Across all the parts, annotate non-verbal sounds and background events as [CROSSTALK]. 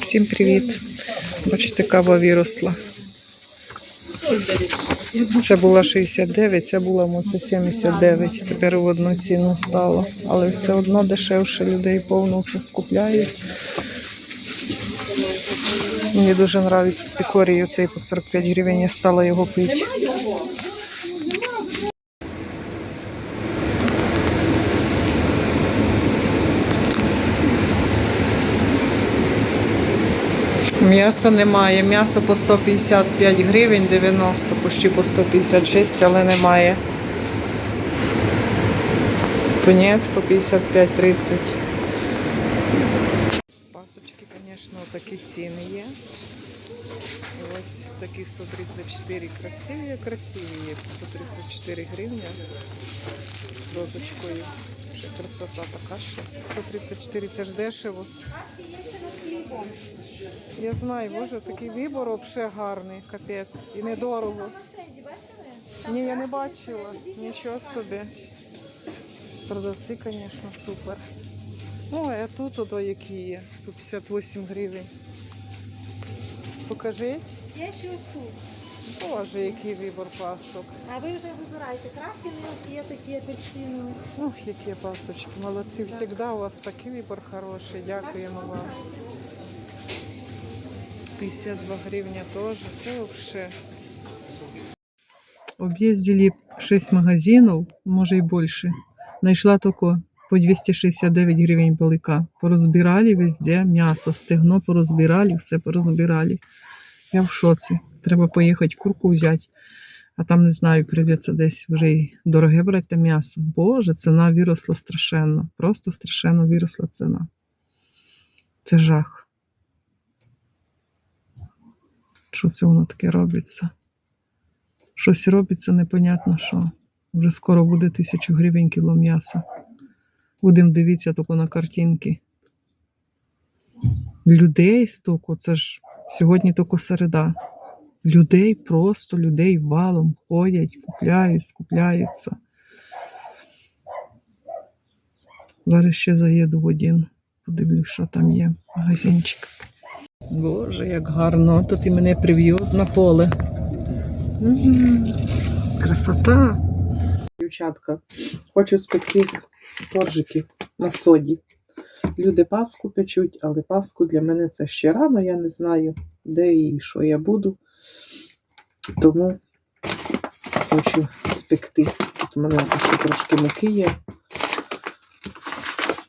Всім привіт. Бачите, кава виросла. Це була 69, ця була моця 79. Тепер в одну ціну стало. Але все одно дешевше людей повно все скупляють. Мені дуже подобається цикорій, цей по 45 гривень, я стала його пити. М'яса немає. М'ясо по 155 гривень, 90, почти по 156, але немає. Тунець по 55-30. Пасочки, звісно, такі ціни є. І ось такі 134 красиві, красиві є. 134 гривні з розочкою. Красота така ще. 134 це ж дешево. Я знаю, боже, такий вибор взагалі гарний, капець. І недорого. Ні, я не бачила. Нічого собі. Продавці, звісно, супер. Ну, а тут ото які є. Тут 58 гривень. Покажи. Є ще ось тут. Боже, який вибор пасок. А ви вже вибираєте. Крафтіни ось є такі апельсинові. Ох, які пасочки. Молодці. Завжди у вас такий вибор хороший. Дякуємо вам. 52 гривня теж. Це взагалі. Об'їздили 6 магазинів, може і більше. Знайшла тільки по 269 гривень балика. Порозбирали везде м'ясо, стегно порозбирали, все порозбирали. Я в шоці. Треба поїхати курку взяти. А там, не знаю, прийдеться десь вже й дороге брати м'ясо. Боже, ціна виросла страшенно. Просто страшенно виросла ціна. Це жах. Що це воно таке робиться? Щось робиться, непонятно що. Вже скоро буде тисячу гривень кіло м'яса. Будемо дивитися тільки на картинки. Людей стільки, це ж сьогодні тільки середа. Людей просто, людей валом ходять, купляють, скупляються. Зараз ще заїду в один, подивлюсь, що там є. Магазинчик. Боже, як гарно. Тут і мене прив'yoз на поле. М, Красота. Дівчатка, хочу спекти коржики на соді. Люди паску печуть, але паску для мене це ще рано, я не знаю, де і що я буду. Тому хочу спекти. Тут у мене ще трошки муки є.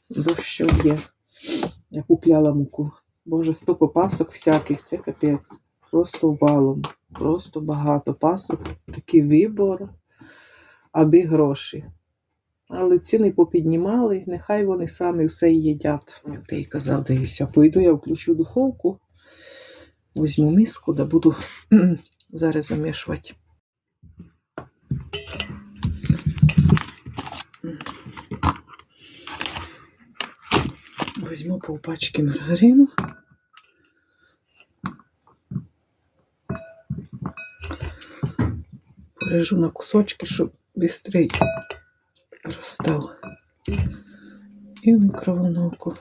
Дощ є. Я купляла муку. Боже, стільки пасок всяких, це капець. Просто валом. Просто багато пасок. Такий вибор, аби гроші. Але ціни попіднімали, нехай вони самі все їдять. Як й казав, да. Пойду я включу духовку, візьму миску, да буду [CLEARS THROAT] зараз замішувати. Візьму півпачки маргарину. Порежу на кусочки, щоб швидше розстав. І в мікроволновку.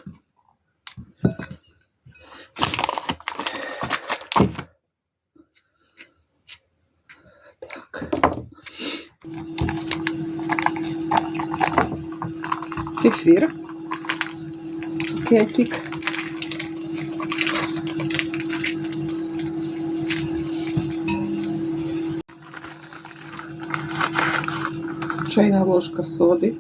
Так. Кефір. Кетик. Чайна ложка соди.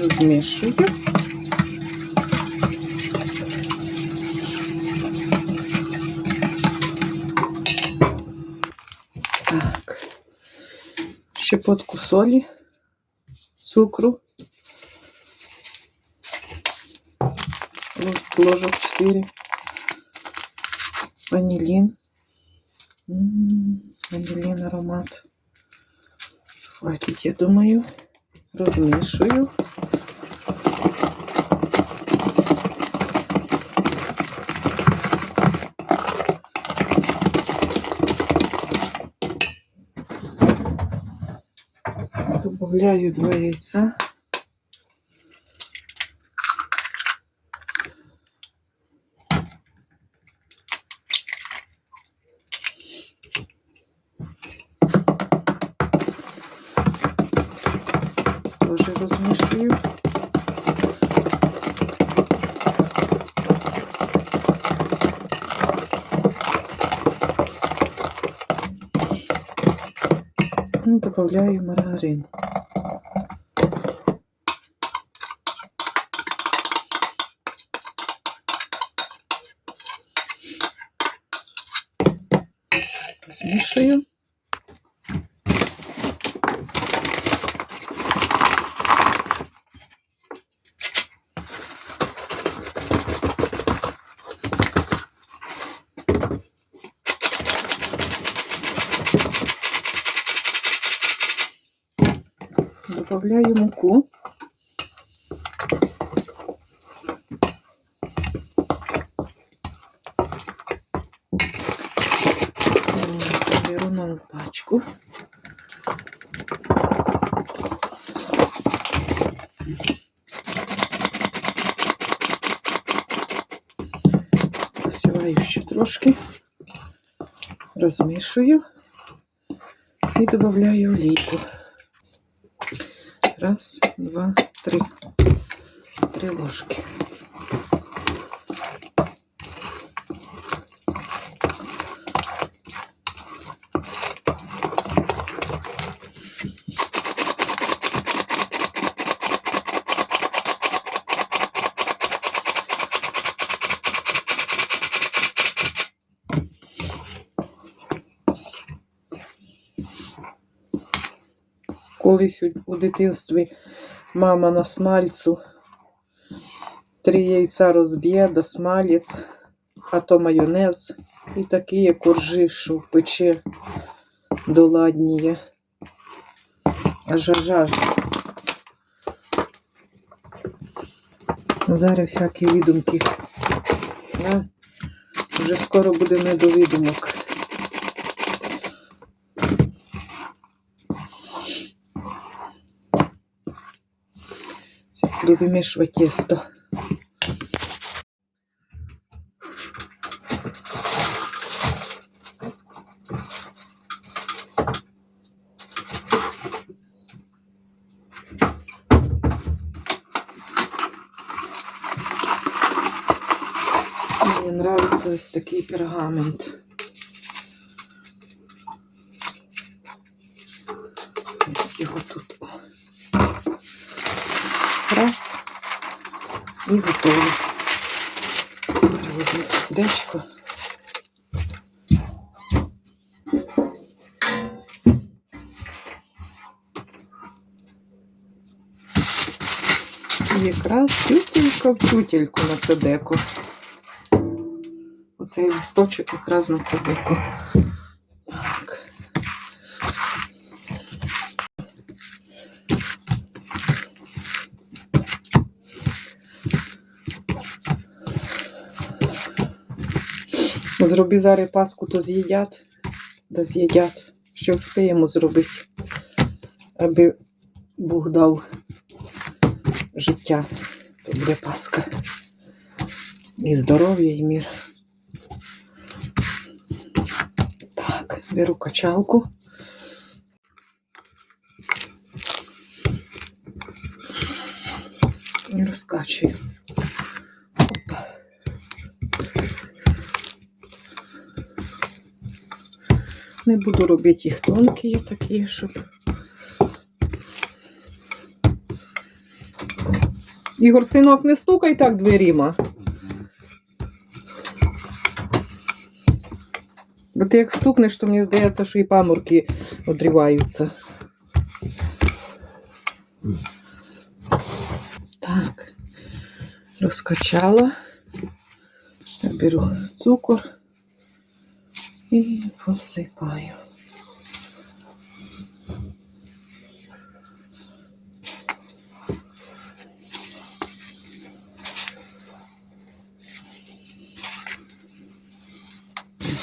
Розмішую. Щепотку солі, цукру. ложек 4. Ванилин. М ванилин аромат. Хватит, я думаю. Размешиваю. Добавляю два яйца. Ну, добавляю маргарин. Змішую. Добавляю муку. М, Беру нову пачку. Посіваю ще трошки, розмішую і додаю олійку. Раз, два, три. Три ложки. Колись у- дитинстві мама на смальцу три яйця розб'є, да смалець, а то майонез і такі коржи, що пече доладніє. Аж аж аж. Зараз всякі відумки. Да? Вже скоро буде не до видумок. Буду вимішувати тісто. Мені подобається ось такий пергамент. Його тут. Раз. І готово. Тепер візьму дечко. Якраз тютелька в тютельку на це деко. Оцей листочок якраз на це деко. Зроби зараз паску, то з'їдять, да з'їдять. Що встиємо зробити, аби Бог дав життя. То буде паска. І здоров'я, і мір. Так, беру качалку. І розкачую. Не буду робити їх тонкі такі, щоб. Ігор, синок, не стукай так дверима. Бо ти як стукнеш, то мені здається, що і паморки одриваються. Так, розкачала. Я беру цукор посипаю.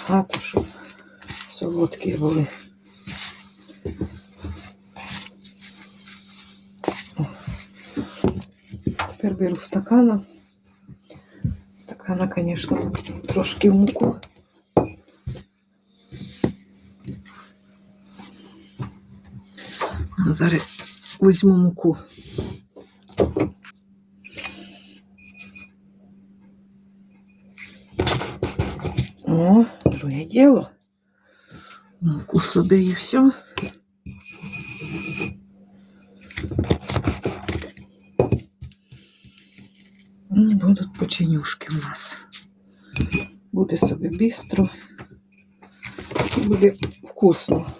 Аркуші солодкі були. Тепер беру стакана. Стакана, звісно, трошки муку. Зараз візьму муку. О, друге діло. Муку сюди і все. Будуть печенюшки у нас. Буде собі бістро. Буде вкусно.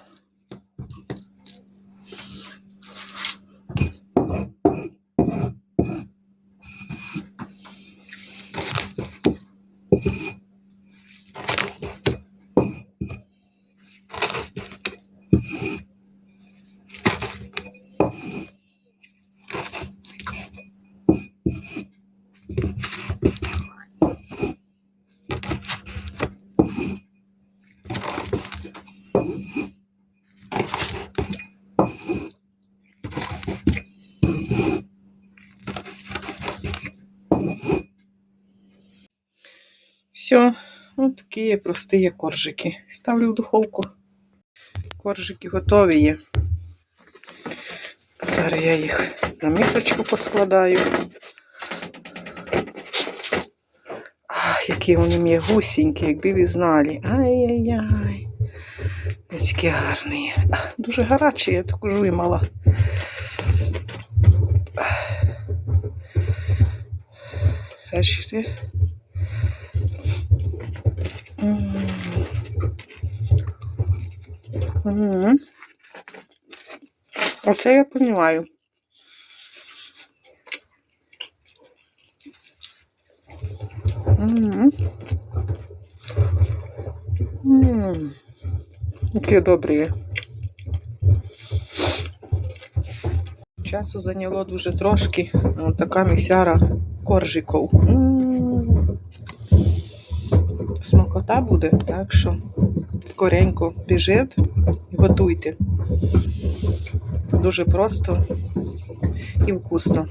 Все, ось такі є прості є коржики. Ставлю в духовку. Коржики готові є. Зараз я їх на мисочку поскладаю. А, які вони м'ягусінькі, якби ви знали. Ай-яй-яй. Такі гарні. Дуже гарячі, я таку ж вимала. Бачите? Мгм. Оце я розумію. М. М. Які добрі. Часу зайняло дуже трошки. Така місяра коржиків. Смакота буде, так що скоренько біжить і готуйте. Дуже просто і вкусно.